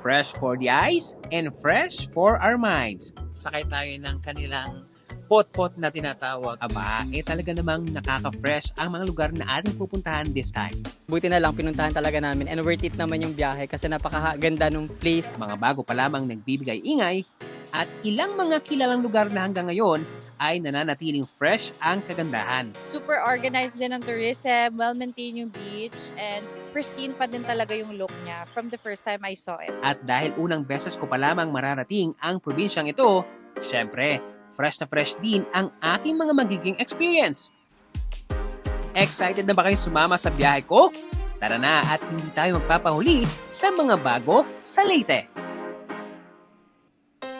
Fresh for the eyes and fresh for our minds. sakay tayo ng kanilang pot-pot na tinatawag. Aba, eh talaga namang nakaka-fresh ang mga lugar na ating pupuntahan this time. Buti na lang pinuntahan talaga namin and worth it naman yung biyahe kasi napakaganda nung place. Mga bago pa lamang nagbibigay ingay at ilang mga kilalang lugar na hanggang ngayon ay nananatiling fresh ang kagandahan. super organized din ang tourism, well-maintained yung beach, and pristine pa din talaga yung look niya from the first time I saw it. At dahil unang beses ko pa lamang mararating ang probinsyang ito, syempre, fresh na fresh din ang aking mga magiging experience. Excited na ba kayo sumama sa biyahe ko? Tara na at hindi tayo magpapahuli sa mga bago sa Leyte.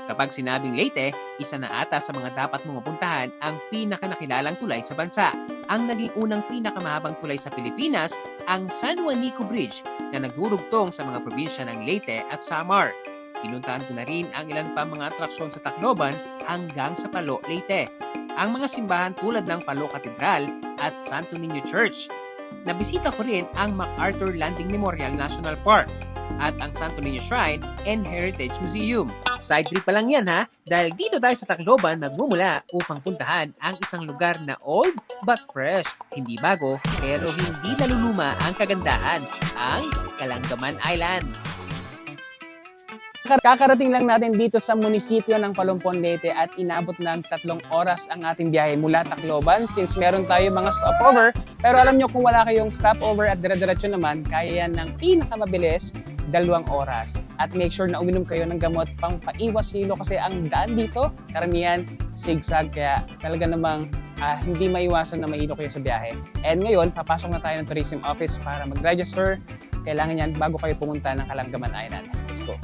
Kapag sinabing Leyte, isa na ata sa mga dapat mong mapuntahan ang pinakanakilalang tulay sa bansa. Ang naging unang pinakamahabang tulay sa Pilipinas, ang San Juanico Bridge na nagdurugtong sa mga probinsya ng Leyte at Samar. Pinuntahan ko na rin ang ilan pa mga atraksyon sa Tacloban hanggang sa Palo, Leyte. Ang mga simbahan tulad ng Palo Cathedral at Santo Niño Church. Nabisita ko rin ang MacArthur Landing Memorial National Park at ang Santo Niño Shrine and Heritage Museum. Side trip pa lang yan ha, dahil dito tayo sa Tacloban magmumula upang puntahan ang isang lugar na old but fresh, hindi bago pero hindi naluluma ang kagandahan, ang Kalanggaman Island. Kakarating lang natin dito sa munisipyo ng Palumpon Leyte at inabot ng tatlong oras ang ating biyahe mula Tacloban since meron tayo mga stopover. Pero alam nyo kung wala kayong stopover at dire-diretso naman, kaya yan ng pinakamabilis, dalawang oras. At make sure na uminom kayo ng gamot pang paiwas hilo kasi ang daan dito, karamihan, zigzag. Kaya talaga namang ah, hindi maiwasan na mailo kayo sa biyahe. And ngayon, papasok na tayo ng tourism office para mag-register. Kailangan yan bago kayo pumunta ng Kalanggaman Island. Let's go.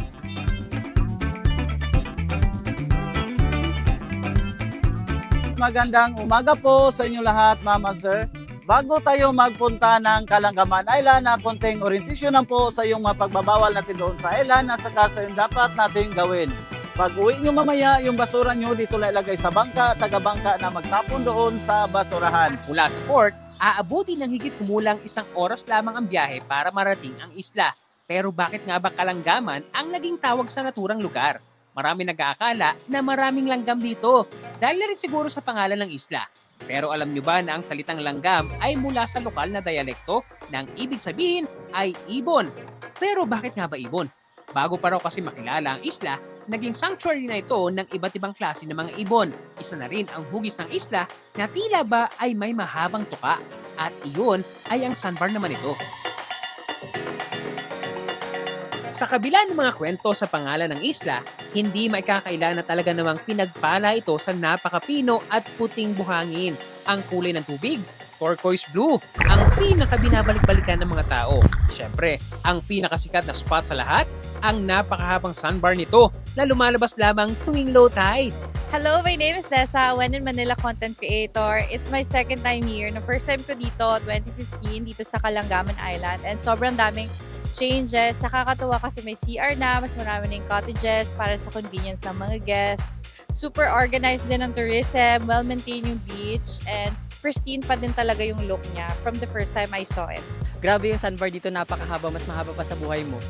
Magandang umaga po sa inyo lahat, Mama Sir. Bago tayo magpunta ng Kalanggaman Island, na konting orientation lang po sa yung mga pagbabawal natin doon sa island at saka sa yung dapat natin gawin. Pag uwi nyo mamaya, yung basura nyo dito ilagay sa bangka, taga-bangka na magtapon doon sa basurahan. Mula sa port, aabuti ng higit kumulang isang oras lamang ang biyahe para marating ang isla. Pero bakit nga ba Kalanggaman ang naging tawag sa naturang lugar? Marami nag-aakala na maraming langgam dito dahil na rin siguro sa pangalan ng isla. Pero alam nyo ba na ang salitang langgam ay mula sa lokal na dialekto na ang ibig sabihin ay ibon? Pero bakit nga ba ibon? Bago pa raw kasi makilala ang isla, naging sanctuary na ito ng iba't ibang klase ng mga ibon. Isa na rin ang hugis ng isla na tila ba ay may mahabang tuka. At iyon ay ang sandbar naman ito. Sa kabila ng mga kwento sa pangalan ng isla, hindi maikakaila na talaga namang pinagpala ito sa napakapino at puting buhangin. Ang kulay ng tubig, turquoise blue, ang pinakabinabalik-balikan ng mga tao. Siyempre, ang pinakasikat na spot sa lahat, ang napakahabang sandbar nito na lumalabas lamang tuwing low tide. Hello, my name is Dessa, when in Manila content creator. It's my second time here. No, first time ko dito, 2015, dito sa Kalangaman Island. And sobrang daming changes. Nakakatuwa kasi may CR na, mas marami na yung cottages para sa convenience ng mga guests. Super organized din ang tourism, well-maintained yung beach, and pristine pa din talaga yung look niya from the first time I saw it. Grabe yung sandbar dito, napakahaba, mas mahaba pa sa buhay mo.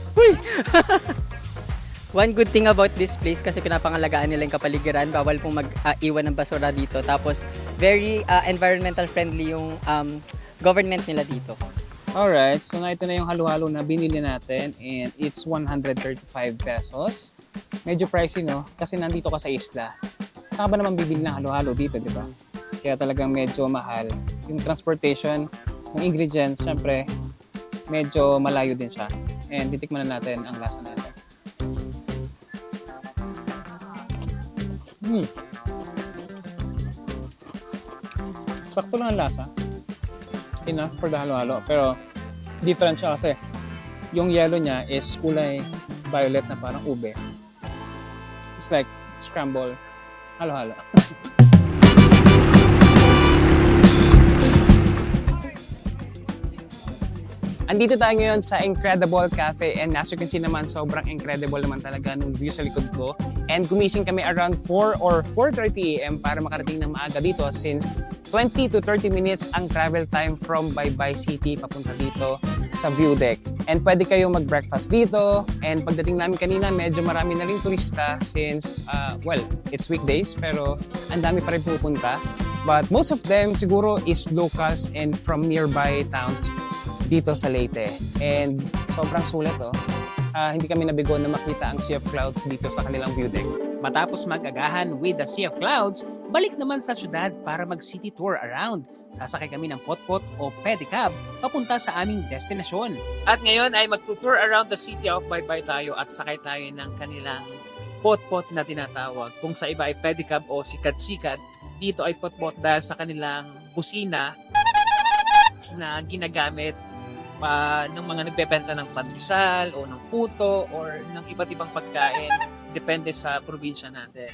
One good thing about this place kasi pinapangalagaan nila yung kapaligiran, bawal pong mag-iwan ng basura dito. Tapos very uh, environmental friendly yung um, government nila dito. Alright, so na ito na yung halo-halo na binili natin and it's 135 pesos. Medyo pricey no, kasi nandito ka sa isla. Saan ba naman bibili ng halo-halo dito, di ba? Kaya talagang medyo mahal. Yung transportation, yung ingredients, syempre, medyo malayo din siya. And titikman na natin ang lasa natin. Hmm. Sakto lang ang lasa enough for the halo-halo. Pero different siya kasi yung yellow niya is kulay violet na parang ube. It's like scramble halo-halo. Andito tayo ngayon sa Incredible Cafe and as you can see naman, sobrang incredible naman talaga nung view sa likod ko. And gumising kami around 4 or 4.30 a.m. para makarating ng maaga dito since 20 to 30 minutes ang travel time from Baybay City papunta dito sa view deck. And pwede kayong mag-breakfast dito. And pagdating namin kanina, medyo marami na rin turista since, uh, well, it's weekdays pero ang dami pa rin pupunta. But most of them siguro is locals and from nearby towns dito sa Leyte. And sobrang sulit oh. Ah, hindi kami nabigo na makita ang Sea of Clouds dito sa kanilang view deck. Matapos mag-agahan with the Sea of Clouds, balik naman sa syudad para mag-city tour around. Sasakay kami ng potpot o pedicab papunta sa aming destinasyon. At ngayon ay magtutour around the city of Baybay tayo at sakay tayo ng kanilang pot-pot na tinatawag. Kung sa iba ay pedicab o sikat-sikat, dito ay pot-pot dahil sa kanilang busina na ginagamit pa ng mga nagbebenta ng pandesal o ng puto or ng iba't ibang pagkain depende sa probinsya natin.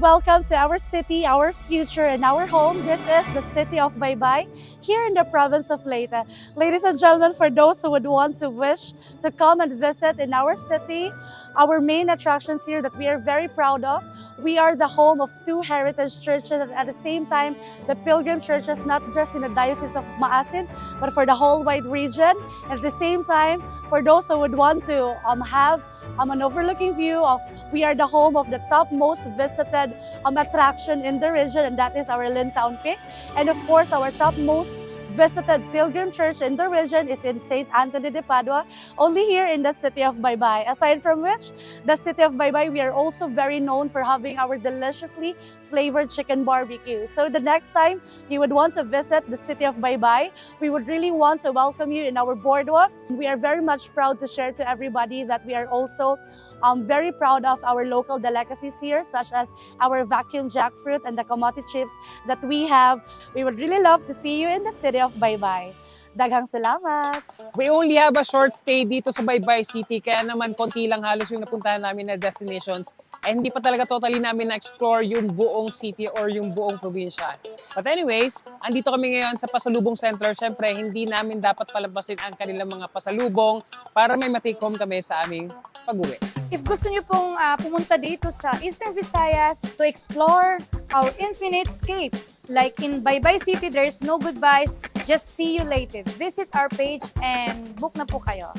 Welcome to our city, our future, and our home. This is the city of Baybay, here in the province of Leyte. Ladies and gentlemen, for those who would want to wish to come and visit in our city, our main attractions here that we are very proud of, we are the home of two heritage churches and at the same time, the pilgrim churches, not just in the Diocese of Maasin, but for the whole wide region. And at the same time, for those who would want to um, have um, an overlooking view of we are the home of the top most visited um, attraction in the region and that is our Lintown Peak and of course our top most visited pilgrim church in the region is in St. Anthony de Padua only here in the city of Baybay aside from which the city of Baybay we are also very known for having our deliciously flavored chicken barbecue so the next time you would want to visit the city of Baybay we would really want to welcome you in our boardwalk we are very much proud to share to everybody that we are also um, very proud of our local delicacies here, such as our vacuum jackfruit and the kamote chips that we have. We would really love to see you in the city of Baybay. Daghang salamat! We only have a short stay dito sa Baybay City kaya naman konti lang halos yung napuntahan namin na destinations and hindi pa talaga totally namin na-explore yung buong city or yung buong probinsya. But anyways, andito kami ngayon sa Pasalubong Center. Siyempre, hindi namin dapat palabasin ang kanilang mga pasalubong para may matake kami sa aming pag-uwi. If gusto niyo pong ah, pumunta dito sa Eastern Visayas to explore our infinite escapes, like in Baybay City, there's no goodbyes, just see you later. Visit our page and book na po kayo.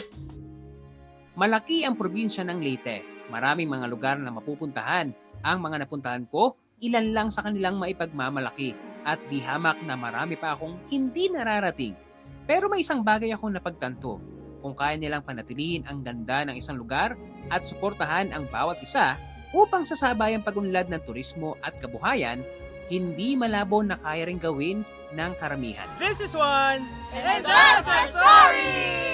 Malaki ang probinsya ng Leyte. Maraming mga lugar na mapupuntahan. Ang mga napuntahan ko, ilan lang sa kanilang maipagmamalaki at di hamak na marami pa akong hindi nararating. Pero may isang bagay akong napagtanto. Kung kaya nilang panatilihin ang ganda ng isang lugar at suportahan ang bawat isa upang sasabayang pagunlad ng turismo at kabuhayan, hindi malabo na kaya rin gawin ng karamihan. This is one! And that's our story!